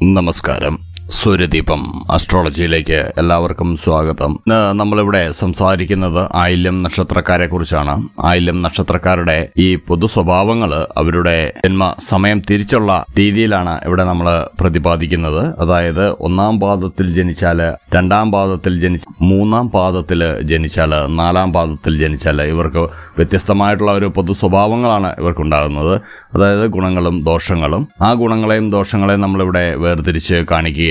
നമസ്കാരം. സൂര്യദീപം. അസ്ട്രോളജിയിലേക്ക് എല്ലാവർക്കും സ്വാഗതം. നമ്മളിവിടെ സംസാരിക്കുന്നത് ആയില്യം നക്ഷത്രക്കാരെ കുറിച്ചാണ് ആയില്യം നക്ഷത്രക്കാരുടെ ഈ പൊതു സ്വഭാവങ്ങൾ അവരുടെ ജന്മ സമയം തിരിച്ചുള്ള രീതിയിലാണ് ഇവിടെ നമ്മൾ പ്രതിപാദിക്കുന്നത്. അതായത് ഒന്നാം പാദത്തിൽ ജനിച്ചാൽ രണ്ടാം പാദത്തിൽ ജനിച്ച മൂന്നാം പാദത്തിൽ ജനിച്ചാൽ നാലാം പാദത്തിൽ ജനിച്ചാൽ ഇവർക്ക് വ്യത്യസ്തമായിട്ടുള്ള ഒരു പൊതു സ്വഭാവങ്ങളാണ് ഇവർക്കുണ്ടാകുന്നത്. അതായത് ഗുണങ്ങളും ദോഷങ്ങളും. ആ ഗുണങ്ങളെയും ദോഷങ്ങളെയും നമ്മളിവിടെ വേർതിരിച്ച്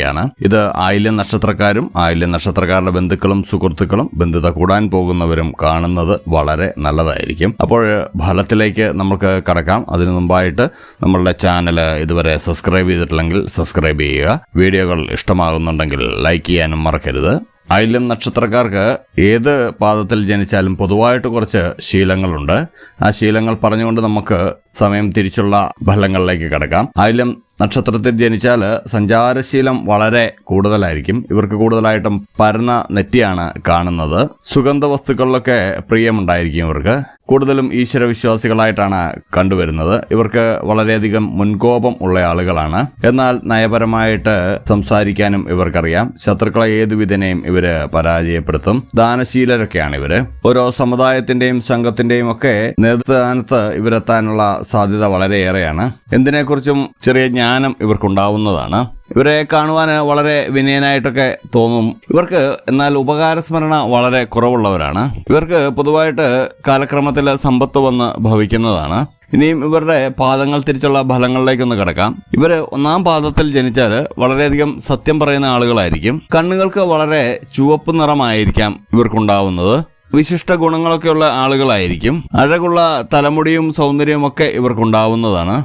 കാണിക്കുകയാണ് ഇത് ആയില്യം നക്ഷത്രക്കാരും ആയില്യം നക്ഷത്രക്കാരുടെ ബന്ധുക്കളും സുഹൃത്തുക്കളും ബന്ധുത കൂടാൻ പോകുന്നവരും കാണുന്നത് വളരെ നല്ലതായിരിക്കും. അപ്പോൾ ഫലത്തിലേക്ക് നമുക്ക് കടക്കാം. അതിനു മുമ്പായിട്ട് നമ്മളുടെ ചാനൽ ഇതുവരെ സബ്സ്ക്രൈബ് ചെയ്തിട്ടില്ലെങ്കിൽ സബ്സ്ക്രൈബ് ചെയ്യുക. വീഡിയോകൾ ഇഷ്ടമാകുന്നുണ്ടെങ്കിൽ ലൈക്ക് ചെയ്യാനും മറക്കരുത്. ആയില്യം നക്ഷത്രക്കാർക്ക് ഏത് പാദത്തിൽ ജനിച്ചാലും പൊതുവായിട്ട് കുറച്ച് ശീലങ്ങളുണ്ട്. ആ ശീലങ്ങൾ പറഞ്ഞുകൊണ്ട് നമുക്ക് സമയം തിരിച്ചുള്ള ഫലങ്ങളിലേക്ക് കിടക്കാം. ആയില്യം നക്ഷത്രത്തിൽ ജനിച്ചാൽ സഞ്ചാരശീലം വളരെ കൂടുതലായിരിക്കും. ഇവർക്ക് കൂടുതലായിട്ടും പരന്ന നെറ്റിയാണ് കാണുന്നത്. സുഗന്ധ വസ്തുക്കളിലൊക്കെ പ്രിയമുണ്ടായിരിക്കും ഇവർക്ക്. കൂടുതലും ഈശ്വര വിശ്വാസികളായിട്ടാണ് കണ്ടുവരുന്നത്. ഇവർക്ക് വളരെയധികം മുൻകോപം ഉള്ള ആളുകളാണ്. എന്നാൽ നയപരമായിട്ട് സംസാരിക്കാനും ഇവർക്കറിയാം. ശത്രുക്കളെ ഏതു വിധനെയും ഇവർ പരാജയപ്പെടുത്തും. ദാനശീലരൊക്കെയാണ് ഇവർ. ഓരോ സമുദായത്തിന്റെയും സംഘത്തിന്റെയും ഒക്കെ നേതൃസ്ഥാനത്ത് ഇവരെത്താനുള്ള സാധ്യത വളരെയേറെയാണ്. എന്തിനെക്കുറിച്ചും ചെറിയ ജ്ഞാനം ഇവർക്കുണ്ടാവുന്നതാണ്. ഇവരെ കാണുവാൻ വളരെ വിനയനായിട്ടൊക്കെ തോന്നും. ഇവർക്ക് എന്നാൽ ഉപകാരസ്മരണ വളരെ കുറവുള്ളവരാണ്. ഇവർക്ക് പൊതുവായിട്ട് കാലക്രമത്തിൽ സമ്പത്ത് വന്ന് ഭവിക്കുന്നതാണ്. ഇനിയും ഇവരുടെ പാദങ്ങൾ തിരിച്ചുള്ള ഫലങ്ങളിലേക്കൊന്ന് കിടക്കാം. ഇവർ ഒന്നാം പാദത്തിൽ ജനിച്ചാൽ വളരെയധികം സത്യം പറയുന്ന ആളുകളായിരിക്കും. കണ്ണുകൾക്ക് വളരെ ചുവപ്പ് നിറമായിരിക്കാം ഇവർക്കുണ്ടാവുന്നത്. വിശിഷ്ട ഗുണങ്ങളൊക്കെയുള്ള ആളുകളായിരിക്കും. അഴകുള്ള തലമുടിയും സൗന്ദര്യവും ഒക്കെ ഇവർക്കുണ്ടാവുന്നതാണ്.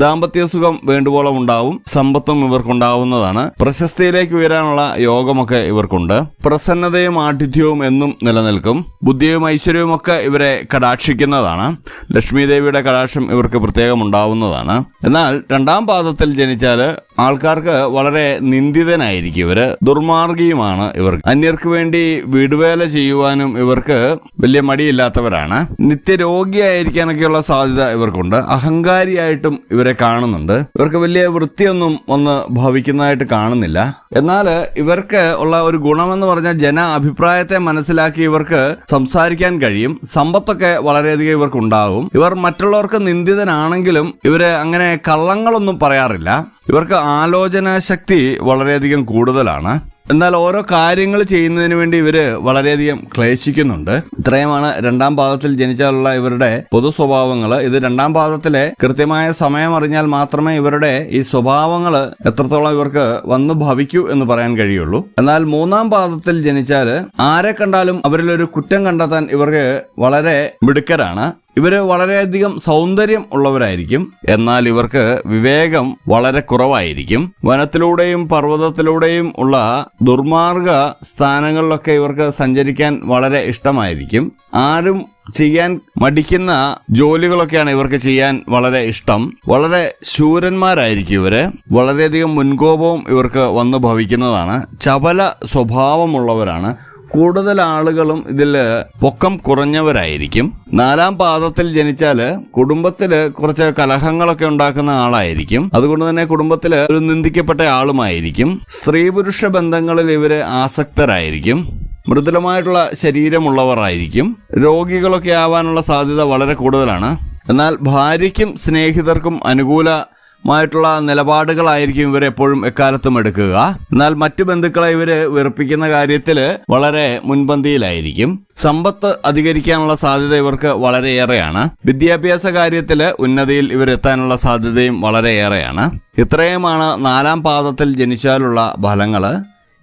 ദാമ്പത്യ സുഖം വേണ്ടുവോളം ഉണ്ടാവും സമ്പത്തും ഇവർക്കുണ്ടാവുന്നതാണ്. പ്രശസ്തിയിലേക്ക് ഉയരാനുള്ള യോഗമൊക്കെ ഇവർക്കുണ്ട്. പ്രസന്നതയും ആഠിഥ്യവും എന്നും നിലനിൽക്കും. ബുദ്ധിയും ഐശ്വര്യവും ഒക്കെ ഇവരെ കടാക്ഷിക്കുന്നതാണ്. ലക്ഷ്മി ദേവിയുടെ കടാക്ഷം ഇവർക്ക് പ്രത്യേകം ഉണ്ടാവുന്നതാണ്. എന്നാൽ രണ്ടാം പാദത്തിൽ ജനിച്ചാൽ ആൾക്കാർക്ക് വളരെ നിന്ദിതനായിരിക്കും ഇവർ ദുർമാർഗിയുമാണ് ഇവർക്ക്. അന്യർക്ക് വേണ്ടി വിടുവേല ചെയ്യുവാനും ഇവർക്ക് വലിയ മടിയില്ലാത്തവരാണ്. നിത്യരോഗിയായിരിക്കാനൊക്കെയുള്ള സാധ്യത ഇവർക്കുണ്ട്. അഹങ്കാരിയായിട്ടും ഇവരെ കാണുന്നുണ്ട്. ഇവർക്ക് വലിയ വൃത്തിയൊന്നും ഒന്ന് ഭവിക്കുന്നതായിട്ട് കാണുന്നില്ല. എന്നാൽ ഇവർക്ക് ഉള്ള ഒരു ഗുണമെന്ന് പറഞ്ഞാൽ ജന അഭിപ്രായത്തെ മനസ്സിലാക്കി ഇവർക്ക് സംസാരിക്കാൻ കഴിയും. സമ്പത്തൊക്കെ വളരെയധികം ഇവർക്ക് ഉണ്ടാകും ഇവർ മറ്റുള്ളവർക്ക് നിന്ദിതനാണെങ്കിലും ഇവർ അങ്ങനെ കള്ളങ്ങളൊന്നും പറയാറില്ല. ഇവർക്ക് ആലോചന ശക്തി വളരെയധികം കൂടുതലാണ്. എന്നാൽ ഓരോ കാര്യങ്ങൾ ചെയ്യുന്നതിന് വേണ്ടി ഇവർ വളരെയധികം ക്ലേശിക്കുന്നുണ്ട്. ഇത്രയുമാണ് രണ്ടാം പാദത്തിൽ ജനിച്ചാലുള്ള ഇവരുടെ പൊതു സ്വഭാവങ്ങൾ ഇത് രണ്ടാം പാദത്തിലെ കൃത്യമായ സമയം അറിഞ്ഞാൽ മാത്രമേ ഇവരുടെ ഈ സ്വഭാവങ്ങൾ എത്രത്തോളം ഇവർക്ക് വന്നു ഭവിക്കൂ എന്ന് പറയാൻ കഴിയുള്ളൂ. എന്നാൽ മൂന്നാം പാദത്തിൽ ജനിച്ചാൽ ആരെ കണ്ടാലും അവരിലൊരു കുറ്റം കണ്ടെത്താൻ ഇവർക്ക് വളരെ മിടുക്കരാണ്. ഇവർ വളരെയധികം സൗന്ദര്യം ഉള്ളവരായിരിക്കും. എന്നാൽ ഇവർക്ക് വിവേകം വളരെ കുറവായിരിക്കും. വനത്തിലൂടെയും പർവതത്തിലൂടെയും ഉള്ള ദുർമാർഗ സ്ഥാനങ്ങളിലൊക്കെ ഇവർക്ക് സഞ്ചരിക്കാൻ വളരെ ഇഷ്ടമായിരിക്കും. ആരും ചെയ്യാൻ മടിക്കുന്ന ജോലികളൊക്കെയാണ് ഇവർക്ക് ചെയ്യാൻ വളരെ ഇഷ്ടം. വളരെ ശൂരന്മാരായിരിക്കും ഇവർ. വളരെയധികം മുൻകോപവും ഇവർക്ക് വന്നു ഭവിക്കുന്നതാണ്. ചപല സ്വഭാവമുള്ളവരാണ്. കൂടുതൽ ആളുകളും ഇതിൽ പൊക്കം കുറഞ്ഞവരായിരിക്കും. നാലാം പാദത്തിൽ ജനിച്ചാൽ കുടുംബത്തിൽ കുറച്ച് കലഹങ്ങളൊക്കെ ഉണ്ടാക്കുന്ന ആളായിരിക്കും. അതുകൊണ്ട് തന്നെ കുടുംബത്തിൽ ഒരു നിന്ദിക്കപ്പെട്ട ആളുമായിരിക്കും. സ്ത്രീ പുരുഷ ബന്ധങ്ങളിൽ ഇവർ ആസക്തരായിരിക്കും. മൃദുലമായിട്ടുള്ള ശരീരമുള്ളവരായിരിക്കും. രോഗികളൊക്കെ ആവാനുള്ള സാധ്യത വളരെ കൂടുതലാണ്. എന്നാൽ ഭാര്യയ്ക്കും സ്നേഹിതർക്കും അനുകൂല മായിട്ടുള്ള നിലപാടുകളായിരിക്കും ഇവർ എപ്പോഴും എക്കാലത്തും എടുക്കുക. എന്നാൽ മറ്റു ബന്ധുക്കളെ ഇവർ വെറുപ്പിക്കുന്ന കാര്യത്തിൽ വളരെ മുൻപന്തിയിലായിരിക്കും. സമ്പത്ത് അധികരിക്കാനുള്ള സാധ്യത ഇവർക്ക് വളരെയേറെയാണ്. വിദ്യാഭ്യാസ കാര്യത്തിൽ ഉന്നതിയിൽ ഇവരെത്താനുള്ള സാധ്യതയും വളരെയേറെയാണ്. ഇത്രയുമാണ് നാലാം പാദത്തിൽ ജനിച്ചാലുള്ള ഫലങ്ങൾ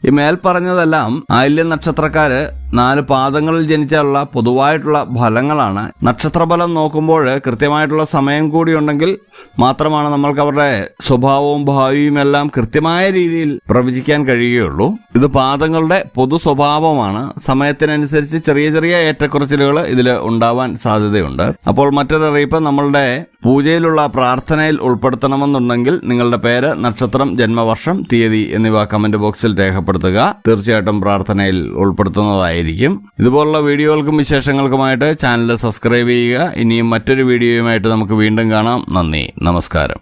ഈ മേൽപ്പറഞ്ഞതെല്ലാം ആയില്യ നക്ഷത്രക്കാര് നാല് പാദങ്ങളിൽ ജനിച്ചാലുള്ള പൊതുവായിട്ടുള്ള ഫലങ്ങളാണ്. നക്ഷത്രഫലം നോക്കുമ്പോൾ കൃത്യമായിട്ടുള്ള സമയം കൂടി ഉണ്ടെങ്കിൽ മാത്രമാണ് നമ്മൾക്ക് അവരുടെ സ്വഭാവവും ഭാവിയും എല്ലാം കൃത്യമായ രീതിയിൽ പ്രവചിക്കാൻ കഴിയുകയുള്ളൂ. ഇത് പാദങ്ങളുടെ പൊതു സ്വഭാവമാണ്. സമയത്തിനനുസരിച്ച് ചെറിയ ചെറിയ ഏറ്റക്കുറച്ചിലുകൾ ഇതിൽ ഉണ്ടാവാൻ സാധ്യതയുണ്ട്. അപ്പോൾ മറ്റൊരു അറിയിപ്പ് നമ്മളുടെ പൂജയിലുള്ള പ്രാർത്ഥനയിൽ ഉൾപ്പെടുത്തണമെന്നുണ്ടെങ്കിൽ നിങ്ങളുടെ പേര് നക്ഷത്രം ജന്മവർഷം തീയതി എന്നിവ കമന്റ് ബോക്സിൽ രേഖപ്പെടുത്തുക. തീർച്ചയായിട്ടും പ്രാർത്ഥനയിൽ ഉൾപ്പെടുത്തുന്നതായിരിക്കും. ഇതുപോലുള്ള വീഡിയോകൾക്കും വിശേഷങ്ങൾക്കുമായിട്ട് ചാനൽ സബ്സ്ക്രൈബ് ചെയ്യുക. ഇനിയും മറ്റൊരു വീഡിയോയുമായിട്ട് നമുക്ക് വീണ്ടും കാണാം. നന്ദി. നമസ്കാരം.